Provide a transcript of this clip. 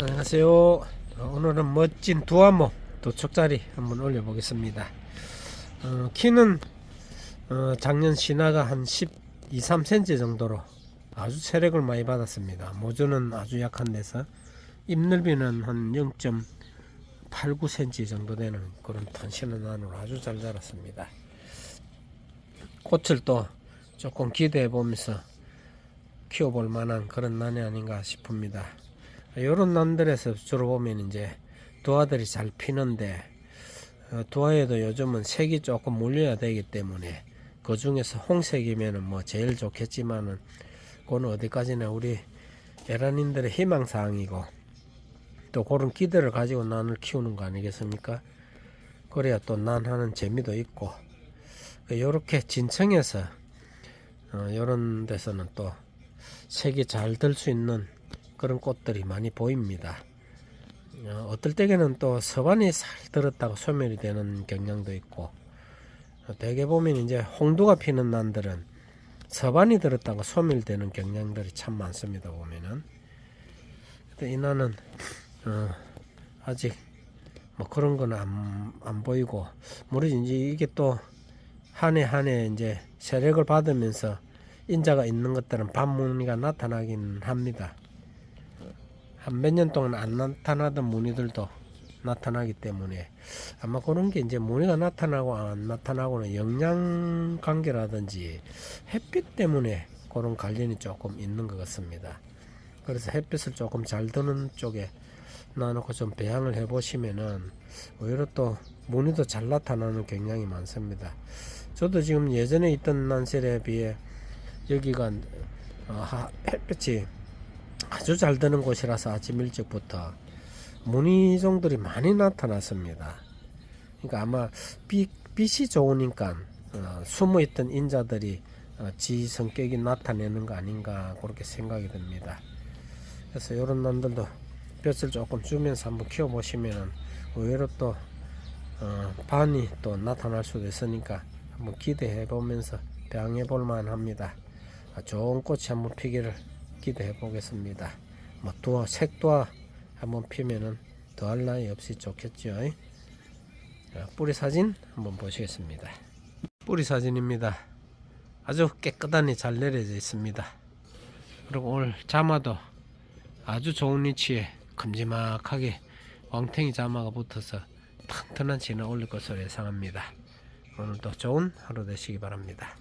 안녕하세요. 오늘은 멋진 두화모 도축자리 한번 올려보겠습니다. 어, 키는 어, 작년 신화가 한 12, 3cm 정도로 아주 체력을 많이 받았습니다. 모주는 아주 약한 데서 잎 넓이는 한 0.89cm 정도 되는 그런 탄신한 안으로 아주 잘 자랐습니다. 꽃을 또 조금 기대해 보면서 키워볼 만한 그런 난이 아닌가 싶습니다. 이런 난들에서 주로 보면 이제 도화들이 잘 피는데 어, 도화에도 요즘은 색이 조금 물려야 되기 때문에 그 중에서 홍색이면은 뭐 제일 좋겠지만은 그건 어디까지나 우리 에란인들의 희망 사항이고 또 그런 기대를 가지고 난을 키우는 거 아니겠습니까? 그래야 또 난하는 재미도 있고 이렇게 진청에서 어, 이런 데서는 또 색이 잘 들 수 있는 그런 꽃들이 많이 보입니다. 어, 어떨 때에는 또 서반이 살 들었다고 소멸이 되는 경향도 있고 어, 대개 보면 이제 홍두가 피는 난들은 서반이 들었다고 소멸되는 경향들이 참 많습니다 보면은 근데 이 난은 어, 아직 뭐 그런 건 안 안 보이고 물론 이제 이게 또 한 해 한 해 이제 세력을 받으면서 인자가 있는 것들은 반무늬가 나타나긴 합니다. 한 몇 년 동안 안 나타나던 무늬들도 나타나기 때문에 아마 그런 게 이제 무늬가 나타나고 안 나타나고는 영양 관계라든지 햇빛 때문에 그런 관련이 조금 있는 것 같습니다. 그래서 햇빛을 조금 잘 드는 쪽에 놔놓고 좀 배양을 해 보시면은 오히려 또 무늬도 잘 나타나는 경향이 많습니다. 저도 지금 예전에 있던 난셀에 비해 여기가 어, 하- 햇빛이 아주 잘 드는 곳이라서 아침 일찍부터 무늬종들이 많이 나타났습니다. 그러니까 아마 빛, 빛이 좋으니까 어, 숨어있던 인자들이 어, 지 성격이 나타내는 거 아닌가 그렇게 생각이 듭니다. 그래서 이런 난들도 볕을 조금 주면서 한번 키워보시면 의외로 또 어, 반이 또 나타날 수도 있으니까 한번 기대해 보면서 배양해 볼 만합니다. 아, 좋은 꽃이 한번 피기를 기대해 보겠습니다. 뭐또 색도와 한번 피면은 더할 나위 없이 좋겠죠. 자, 뿌리 사진 한번 보시겠습니다. 뿌리 사진입니다. 아주 깨끗하니 잘 내려져 있습니다. 그리고 오늘 자마도 아주 좋은 위치에 큼지막하게 왕탱이 자마가 붙어서 튼튼한 진을 올릴 것으로 예상합니다. 오늘도 좋은 하루 되시기 바랍니다.